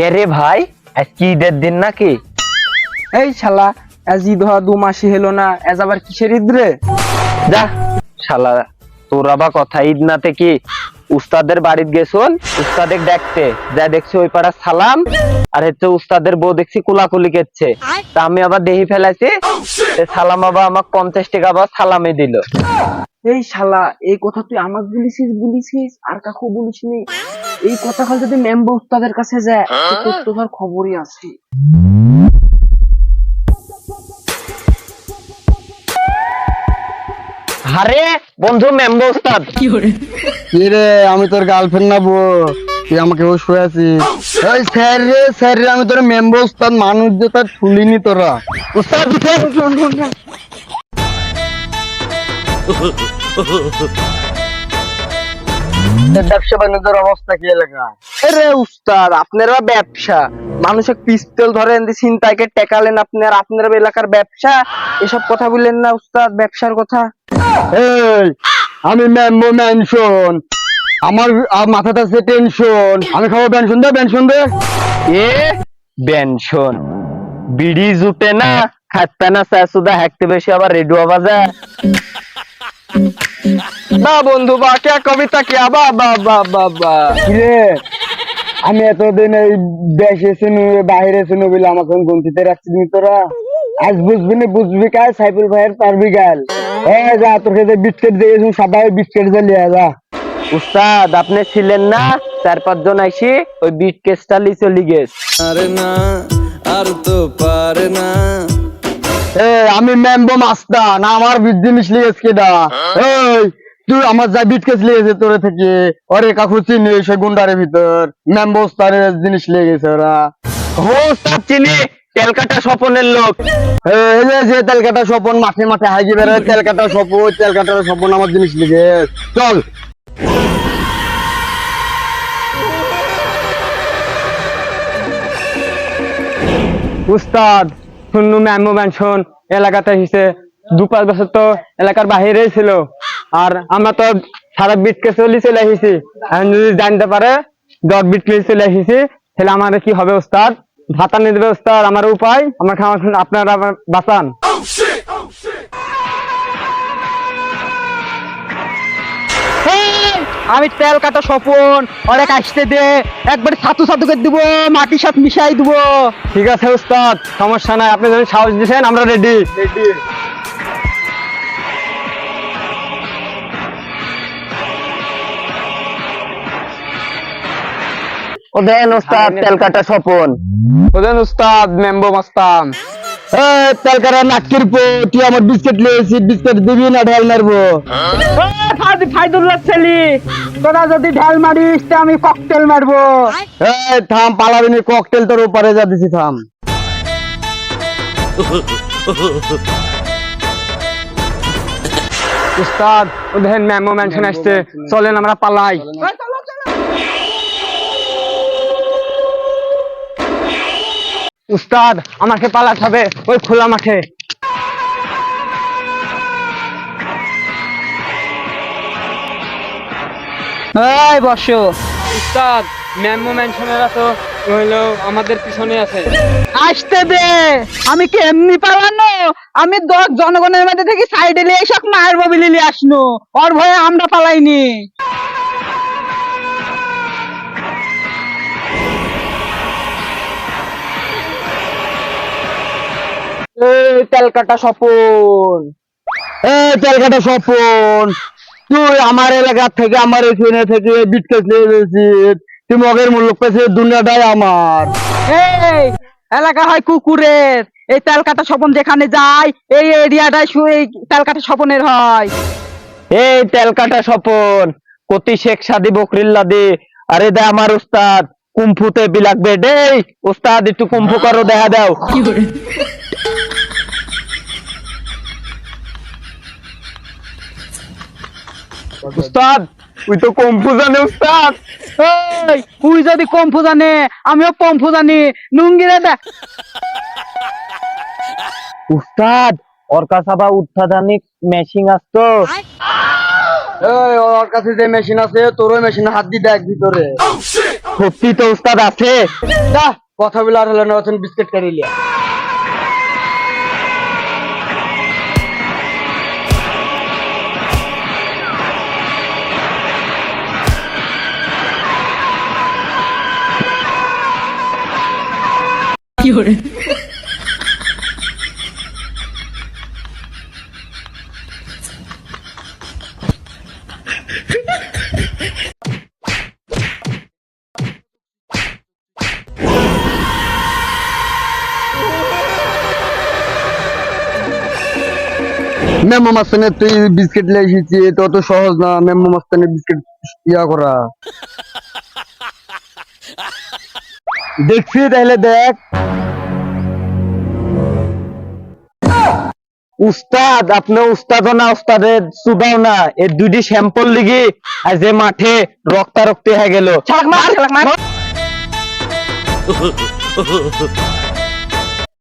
কে রে ভাই? আজ কি ঈদের দিন নাকি? এই শালা আজ ঈদ হওয়া দু মাসই হলো না আজ আবার কিসের ঈদ রে? যা শালা তোরা বা কথা ঈদ নাতে কি উস্তাদের বাড়িতে গেছুন উস্তাদের দেখতে যা দেখছি ওই পাড়া সালাম আর হচ্ছে উস্তাদের বউ দেখছি কুলাকুলি কেচ্ছে তা আমি আবার দেহি ফেলাইছি তে সালাম বাবা আমাক পঞ্চাশ টাকা আবার সালামে দিল। এই শালা এই কথা তুই আমাকে বলিছিস বলিছিস আর কাকু বলিসনি এই কথা কাল যদি মেম্বার উস্তাদের কাছে যায় তো তোর তো ধর খবরই আছে। আরে বন্ধু মেম্বার উস্তাদ কি রে আমি তোর গার্লফ্রেন্ড না বো তুই আমাকে ও শুয়ে আছিস এই স্যার রে স্যার রে আমি তোর মেম্বার উস্তাদ মানুষ যে তার শুলিনি তোরা। উস্তাদ তোর ব্যবসা বাণিজ্যের অবস্থা কি এলাকা? আরে উস্তাদ আপনারা ব্যবসা? মানুষের পিস্তল ধরেন দিয়ে ছিনতাইকে টেকালেন আপনার আপনার এলাকার ব্যবসা? এসব কথা বললেন না উস্তাদ ব্যবসার কথা? এই আমি মেম্বো ম্যানশন আমার মাথাটা আছে টেনশন আমি খাব পেনশন দে পেনশন দে। এ বেনশন বিড়ি জুটে না খাতে না সাসুদা হাঁকতে বেশি আবার রেডিও বাজা বা বন্ধু বা কে কবিতা কি? বা বা বা বা বা। কিরে? আমি এতদিন এই দেশে শুনু বাইরে শুনু বলে আমাকে গন্তিতে রাখছিস নি তোরা? আজ বুঝবি না বুঝবি কাজ সাইফুল ভাইয়ের পারবি গাল এ যা তোর কাছে বিস্কেট দিয়েছি সবাই বিস্কেট জ্বালিয়ে যা। উস্তাদ আপনি ছিলেন না? চার পাঁচ জন আইসি ওই বিট কেসটা লি চলি গেছে। পারে না আর তো পারে না। আমি মেম্বো মাস্তা না আমার জিনিস লিয়েছে কেডা? এই তুই আমার যা বিটকেস লিয়েছে তোরে থেকে ওরে কাকু চিনি সে গুন্ডারের ভিতর মেম্বো স্টারের জিনিস লিয়ে গেছে ওরা। ও উস্তাদ চিনি তেলকাটা স্বপনের লোক। এই যে যে তেলকাটা স্বপন মাঠে মাঠে হাগি বেড়ায় তেলকাটা স্বপন তেলকাটা স্বপন আমার জিনিস লিগে চল। উস্তাদ আম্মু এলাকাতে হিসে দু পাঁচ বছর তো এলাকার বাহিরেই ছিল। আর আমরা তো সারা বিটকে চলি চলে এসেছি। এখন যদি জানতে পারে, দশ বিটকে চলে এসেছি, তাহলে আমাদের কি হবে ওস্তাদ? ভাতা নিয়ে দেবে ওস্তাদ আমার উপায়? আমার খাওয়া আপনারা আমার বাঁচান। আমি তেল কাটা স্বপন অনেক আসতে দে একবার ছাতু ছাতু করে দিব মাটির সাথে মিশাই দিব। ঠিক আছে উস্তাদ সমস্যা নাই আপনি যদি সাহস দিয়েছেন আমরা রেডি রেডি ও দেন উস্তাদ তেলকাটা স্বপন। ওদের উস্তাদ মেম্বো মাস্তাম এ তেলকাটা নাটকির পো তুই আমার বিস্কেট লিয়েছি বিস্কেট দিবি না ঢাল মারবো। ফাইদুল্লাহ ছেলি তোরা যদি ঢাল মারিস তে আমি ককটেল মারবো। এই থাম পালাবি নি ককটেল তোর উপরে যা দিছি থাম। উস্তাদ ওদের মেম্বো ম্যানশন আসছে। চলেন আমরা পালাই। উস্তাদ আমাকে পালাতে হবে ওই খোলা মাঠে। এই বসো। উস্তাদ ম্যামো ম্যানশনেরা তো হইল আমাদের পিছনে আছে। আসতে দে। আমি কি এমনি পালানো? আমি দশ জনগণের মধ্যে থেকে সাইডে নিয়ে এসব মারবো বিলিলি আসনো। ওর ভয়ে আমরা পালাইনি। তেলকাটা স্বপন। এ তেলকাটা স্বপন তুই আমার এলাকা থেকে আমার এখানে থেকে বিটকেস লিয়ে গেছিস তুই মগের মূল্য পেয়েছিস দুনিয়াটাই আমার। এই এলাকা হয় কুকুরের। এই তেলকাটা স্বপন যেখানে যায় এই এরিয়াটাই শুয়ে তেলকাটা স্বপনের হয়। এই তেলকাটা স্বপন কতি শেখ সাদি বকরিল্লা দে আরে দে আমার উস্তাদ কুম্ফুতে বিলাকবে। ডেই উস্তাদ একটু কুম্ফু করো দেখা দাও। উস্তাদ তুই তো কম্পু জানে উস্তাদ। এই তুই যদি কম্পু জানে আমিও পম্পু জানি। নুঙ্গিরে দে উস্তাদ ওর কাছে আবার অত্যাধুনিক মেশিন আসতো। এই ওর কাছে যে মেশিন আছে তোর ওই মেশিনে হাত দিয়ে দেখ ভিতরে। সত্যি তো উস্তাদ আছে। যা কথা বলে আর হলো না বিস্কিট লিয়া মেমো মাস্তানে তুই বিস্কিট লিয়ে এসেছি এটা অত সহজ না। মেমো মাস্তানে বিস্কিট ইয়া করা। দেখছি তাহলে দেখ। উস্তাদ আপনার উস্তাদ না উস্তাদের সুদাও না। এই দুইটি স্যাম্পল লিগি আর যে মাঠে রক্তারক্তি হয়ে গেল।